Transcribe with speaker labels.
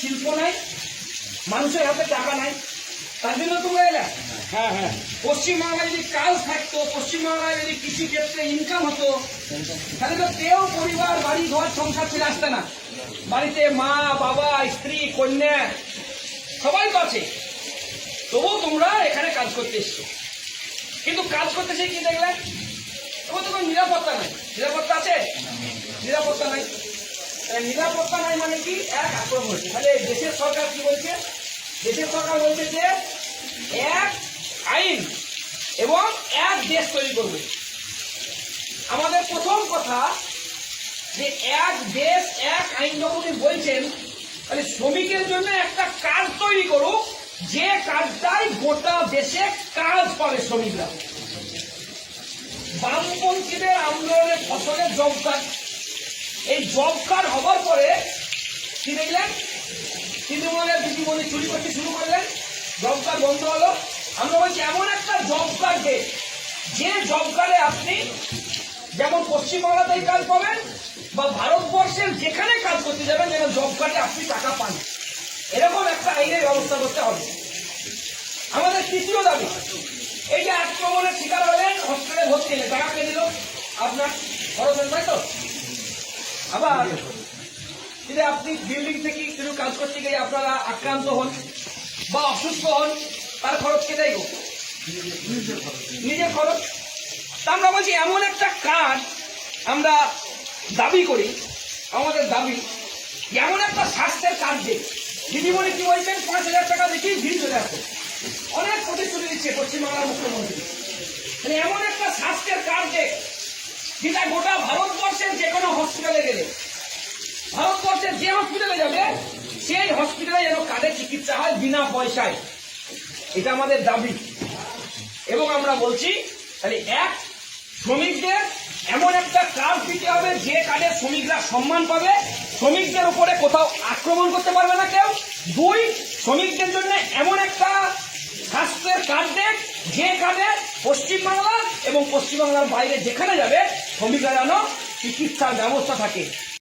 Speaker 1: শিল্প নাই মানুষের হাতে টাকা নাই তার জন্য তোমরা এলে
Speaker 2: হ্যাঁ হ্যাঁ।
Speaker 1: পশ্চিমবাংলায় যদি কাজ থাকতো পশ্চিমবাংলায় যদি কৃষি ক্ষেত্রে ইনকাম হতো তাহলে তো কেউ পরিবার বাড়ি ঘর সংসার ছেড়ে আসতে না। বাড়িতে মা বাবা স্ত্রী কন্যা সবাই তো আছে। তবুও তোমরা এখানে কাজ করতে এসছো। কিন্তু কাজ করতে এসে কি দেখলে? তবু তোমার নিরাপত্তা নাই। নিরাপত্তা আছে? নিরাপত্তা নাই। নিরাপত্তা নাই মানে কি? এক আক্রমণ হচ্ছে তাহলে দেশের সরকার কি বলছে? দেশের সরকার বলছে যে এক আইন এবং এক দেশ তৈরি করবে। আমাদের প্রথম কথা যে এক দেশ, এক আইন যখন বলছেন, তাহলে শ্রমিকের জন্য একটা কাজ তৈরি করুক, যে কাজটাই গোটা দেশে কাজ পাবে শ্রমিকরা। বামপন্থীদের আন্দোলনের ফসলে জব কার্ড। এই জব কার্ড হবার পরে কি দেখলেন? তৃণমূলের দিদিমণি চুরি করতে শুরু করলেন। জব কার্ড বন্ধ হলো। আমরা বলছি, এমন একটা জব কার্ড দে। যে জব কার্ডে আপনি যেমন পশ্চিমবাংলাতেই কাজ পাবেন বা ভারতবর্ষের যেখানে কাজ করতে যাবেন, যেন জব কার্ডে আপনি টাকা পান। এরকম একটা আইনের ব্যবস্থা করতে হবে। আমাদের তৃতীয় দাবি, এই যে আক্রমণের শিকার হলেন, হসপিটালে ভর্তি হলেন, টাকা কে দিল? আপনার খরচ তাই তো? আবার যদি আপনি বিল্ডিং থেকে কিছু কাজ করতে গিয়ে আপনারা আক্রান্ত হন বা অসুস্থ হন, তার খরচ কে দেয় নিজের খরচ। তা আমরা বলছি, এমন একটা কাজ আমরা দাবি করি, আমাদের দাবি, এমন একটা স্বাস্থ্যের কার্ড দিই দিদিমণি কি বলছেন, পাঁচ হাজার টাকা দেখি ভিড় চলে আসে। অনেক প্রতিশ্রুতি দিচ্ছে পশ্চিমবাংলার মুখ্যমন্ত্রী। মানে এমন একটা স্বাস্থ্যের কার্ড দে যেটা গোটা ভারতবর্ষের যে কোনো হসপিটালে গেলে, ভারতবর্ষের যে হসপিটালে যাবে, সেই হসপিটালে যেন কার্ডে চিকিৎসা হয় বিনা পয়সায়। এটা আমাদের দাবি। এবং আমরা বলছি, তাহলে এক, শ্রমিকদের এমন একটা কাজ দিতে হবে, যে কাজে শ্রমিকরা সম্মান পাবে। শ্রমিকদের উপরে কোথাও আক্রমণ করতে পারবে না কেউ। দুই, শ্রমিকদের জন্য এমন একটা স্বাস্থ্যের কার্ড দেখ যে কাজে পশ্চিমবাংলা এবং পশ্চিমবাংলার বাইরে যেখানে যাবে, শ্রমিকরা যেন চিকিৎসার ব্যবস্থা থাকে?